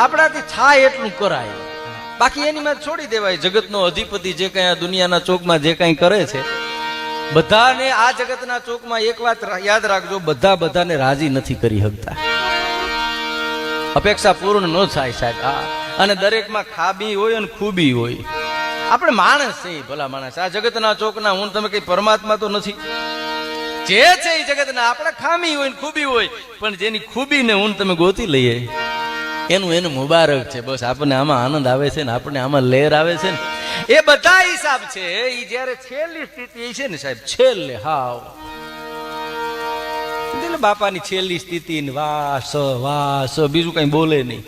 આપણાથી થાય એટલું કરાય. બાકી એની માં છોડી દેવાય. જગતનો અધિપતિ જે કઈ આ દુનિયાના ચોકમાં જે કઈ કરે છે, બધાને આ જગતના ચોકમાં એક વાત યાદ રાખજો, બધા બધાને રાજી નથી કરી શકતા અપેક્ષા પૂર્ણ ન થાય સાહેબ. હા અને દરેકમાં ખાબી હોય અને ખૂબી હોય. આપણે માણસ છે ભલા માણસ. આ જગતના ચોકના, હું તમે કઈ પરમાત્મા તો નથી. જે છે એ જગતના, આપણે ખામી હોય ને ખૂબી હોય, પણ જેની ખૂબીને હું તમે ગોતી લઈએ એનું એનું મુબારક છે. બસ આપણને આમાં આનંદ આવે છે ને આપણને આમાં લહેર આવે છે ને. એ બધા હિસાબ છે. એ જ્યારે છેલ્લી સ્થિતિ છે ને સાહેબ, છેલ્લે હાવ. એટલે બાપાની છેલ્લી સ્થિતિ વાસ વાસ, બીજું કઈ બોલે નહીં.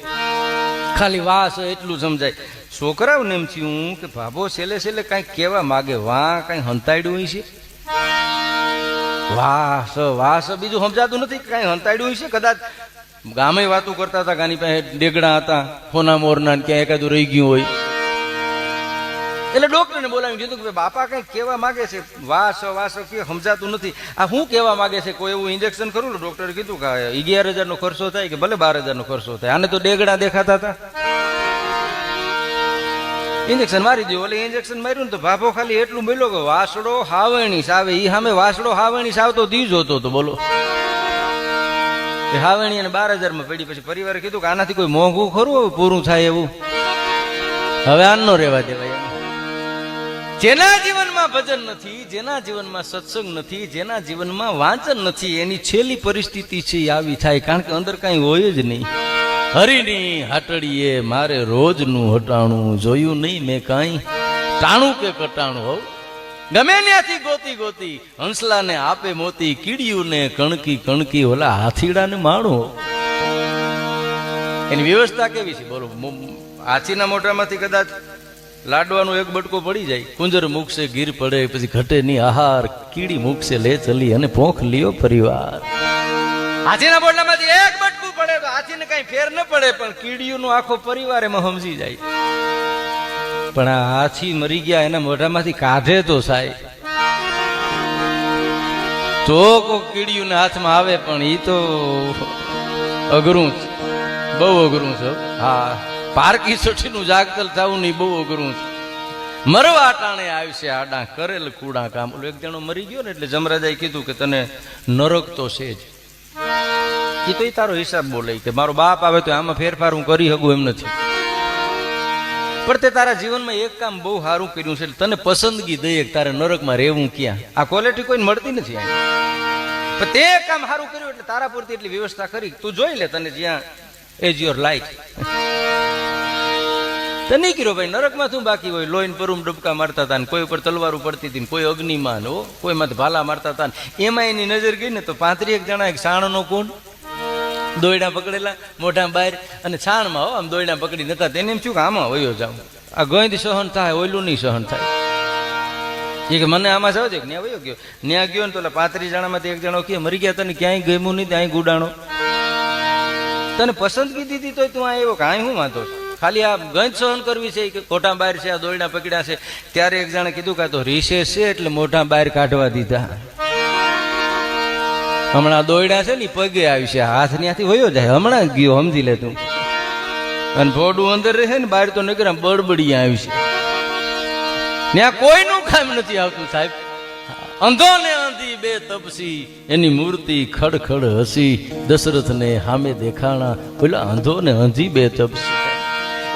ખાલી વાસ એટલું સમજાય. છોકરાઓને એમ થયું કે ભાભો છેલ્લે છેલ્લે કઈ કહેવા માગે. વાહ કઈ હંતાડ્યું છે? વાસ વાસ, બીજું સમજાતું નથી કઈ હંતાડ્યું છે? કદાચ ગામે વાતો કરતા હતા, ગાની પાસે ડેગડા હતા ફોના મોરના ને ક્યાંય એકાદું રહી ગયું હોય. એટલે ડોક્ટરને બોલાવી દીધું કે બાપા કઈ કહેવા માંગે છે? વાસ વાસ કે સમજાતું નથી. આ હું કહેવા માંગે છે? કોઈ એવું ઇન્જેક્શન કરું ડોક્ટરે કીધું કે અગિયાર હજાર નો ખર્ચો થાય કે ભલે બાર હજાર નો ખર્ચો થાય. આને તો ડેગડા દેખાતા હતા. ઇન્જેક્શન મારી દીધું. એટલે ઇન્જેક્શન માર્યું ને તો ભાભો ખાલી એટલું બોલ્યો કે વાસડો હાવણી સાવે. એ સામે વાસડો હાવણી આવતો દી જોતો તો બોલો. એ હાવણી અને બાર હજારમાં પડી પછી પરિવારે કીધું કે આનાથી કોઈ મોંઘું ખરું પૂરું થાય એવું. હવે આનનો રહેવા દેવાય જેના જીવનમાં ભજન નથી, જેના જીવનમાં સત્સંગ નથી, જેના જીવનમાં વાંચન નથી, એની છેલ્લી પરિસ્થિતિ છે આવી થાય, કારણ કે અંદર કાંઈ હોય જ નહીં. હરિની હાટડીએ મારે રોજનું હટાણું જોયું નહીં મેં કાંઈ. ટાણું કે કટાણું હોવ ગમે ત્યાંથી ગોતી ગોતી હંસલાને આપે મોતી, કીડિયુંને કણકી કણકી, ઓલા હાથીડાને માણો. એની વ્યવસ્થા કેવી છે? બોલો હાથીના મોઢામાંથી કદાચ લાડવાનું એક બટકો પડી જાય. કુંજર મૂકશે, ગીર પડે, પછી ઘટે ની આહાર, કીડી મૂકશે, લે ચલી અને પોંખ લ્યો પરિવાર. હાથીના મોઢામાંથી એક બટકું પડે, તો હાથીને કઈ ફેર ન પડે, પણ કીડીઓનો આખો પરિવાર એમાં સમજી જાય. પણ આ હાથી મરી ગયા, એના મોઢામાંથી કાઢે તો સાહેબ. તો કોક કીડિયું હાથમાં આવે પણ એ તો અઘરું છે બહુ અઘરું છે હા. પારકી સઠીનું જાગતલ થવું નહીં બહુ અઘરું છે. મરવા ટાણે આવશે આડા કરેલ કુડા કામ. એક જણો મરી ગયો ને એટલે જમરાજાએ કીધું કે તને નરક તો છે જ. એ તો તારો હિસાબ બોલે કે મારો બાપ આવે તો આમાં ફેરફાર હું કરી શકું એમ નથી. પણ તે તારા જીવનમાં એક કામ બહુ સારું કર્યું છે. તને પસંદગી દઈએ તારે નરકમાં રહેવું ક્યાં? આ ક્વોલિટી કોઈને મળતી નથી તે કામ સારું કર્યું એટલે તારા પૂરતી એટલી વ્યવસ્થા કરી. તું જોઈ લે તને જ્યાં એજ યોર લાઈક તો નહીં કર્યો ભાઈ, નરકમાં શું બાકી હોય? લોહીન પરુમ ડબકા મારતા હતા કોઈ ઉપર તલવાર પડતી હતી કોઈ અગ્નિમાન હો, કોઈ માથે ભાલા મારતા હતા એમાં એની નજર ગઈ ને તો પાંત્રી એક જણા એક સાણનો કોણ દોયડા પકડેલા, મોઢા બહાર અને છાણમાં હો, આમ દોયડા પકડી નતા તેને એમ થયું કે આમાં વયો જાઉં. આ ગોંદ સહન થાય, ઓયલું નહીં સહન થાય. એ કે મને આમાં જાવ છે કે ન્યા વયો ગયો. ન્યા ગયો ને તો પાંત્રીસ જણામાંથી એક જણો કે, મરી ગયા, તને ક્યાંય ગમ્યું નહીં, ત્યાં ગુડાણો. તને પસંદગી દીધી તો તું આ એવો કાંઈ હું વાંધો ખાલી આ ગંજ સહન કરવી છે કે ખોટા બહાર છે, આ દોયડા પકડ્યા છે. ત્યારે એક જણે કીધું કે તો રિસેસ છે, એટલે મોઢા બહાર કાઢવા દીધા. હમણાં દોયડા છે ને પગે આવી છે. હાથ ત્યાંથી વયો જાય. હમણાં ગયો સમજી લે તું. અને ભોડું અંદર રહે ને બહાર તો નગર બળબડી આવી છે. ત્યાં કોઈનું કામ નથી આવતું સાહેબ. અંધો ને આંધી બે તપસી. એની મૂર્તિ ખડખડ હસી. દશરથ ને સામે દેખાણા. પેલા અંધો ને આંધી બે તપસી.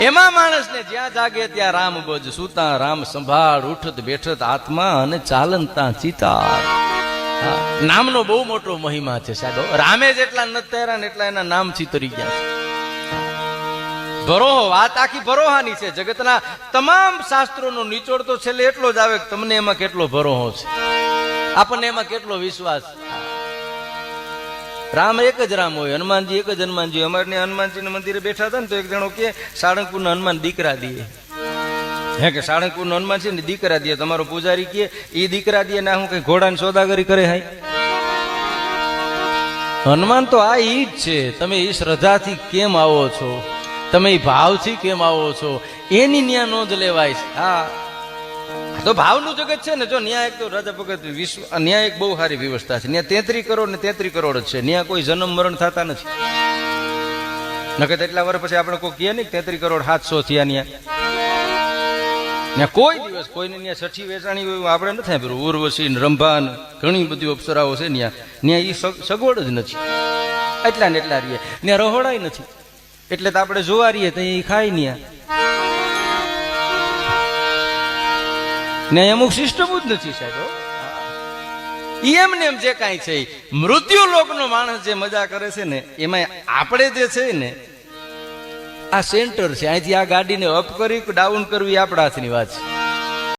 એમાં માણસને જ્યાં જાગે ત્યાં રામ ગજ સુતા રામ સંભાળ ઉઠત બેઠત આત્મા અને ચાલનતા ચિતાર. હા, નામનો બહુ મોટો મહિમા છે સાહેબ. રામે જેટલા ને એટલા એના નામ ચિતરી ગયા છે. ભરોહો, વાત આખી ભરોહાની છે. જગતના તમામ શાસ્ત્રોનો નિચોડ તો છેલ્લે એટલો જ આવે તમને એમાં કેટલો ભરોહો છે. આપણને એમાં કેટલો વિશ્વાસ રામ એક જ રામ હોય, હનુમાનજી એક જ હનુમાનજી. અમારે હનુમાનજીના મંદિરે બેઠા હતા ને તો એક જણો કે, સાળંગપુરના હનુમાન દીકરા દે. હે કે સાળંગપુર હનુમાન છે ને દીકરા દે, તમારો પૂજારી કે એ દીકરા દે ના હું કઈ ઘોડાની સોદાગરી કરે હાય? હનુમાન તો આ ઈ જ છે, તમે એ શ્રદ્ધાથી કેમ આવો છો? તમે એ ભાવથી કેમ આવો છો? એની ન્યા નોંધ લેવાય છે. હા. તો ભાવનું જગત છે ને, જો ન્યાય એક તો રાજા ભગત વિશ્વ, આ ન્યાય એક બહુ સારી વ્યવસ્થા છે. ન્યા તેત્રી કરોડ ને તેત્રી કરોડ જ છે. ન્યા કોઈ જન્મ મરણ થતા નથી. નકર એટલા વર્ષ પછી આપણે કોઈ કહે ને તેત્રી કરોડ સાતસો થયા ત્યાં ત્યાં કોઈ દિવસ કોઈને ત્યાં છઠ્ઠી વેચાણી હોય આપણે નથી સાંભળ્યું. ઉર્વશી ને રંભાન ઘણી બધી અપ્સરાઓ છે ત્યાં. ત્યાં એ સગવડ જ નથી. એટલા ને એટલા રહીએ. ત્યાં રહોડાય નથી. એટલે તો આપણે જોવા રહીએ તો એ ખાય ત્યાં ને અમુક સિસ્ટમ જ નથી સાહેબ. એમ ને એમ જે કાંઈ છે મૃત્યુ લોકનો માણસ જે મજા કરે છે ને એમાં આપણે જે છે ને આ સેન્ટર છે. અહીંથી આ ગાડીને અપ કરી ડાઉન કરવી આપણા હાથની વાત છે.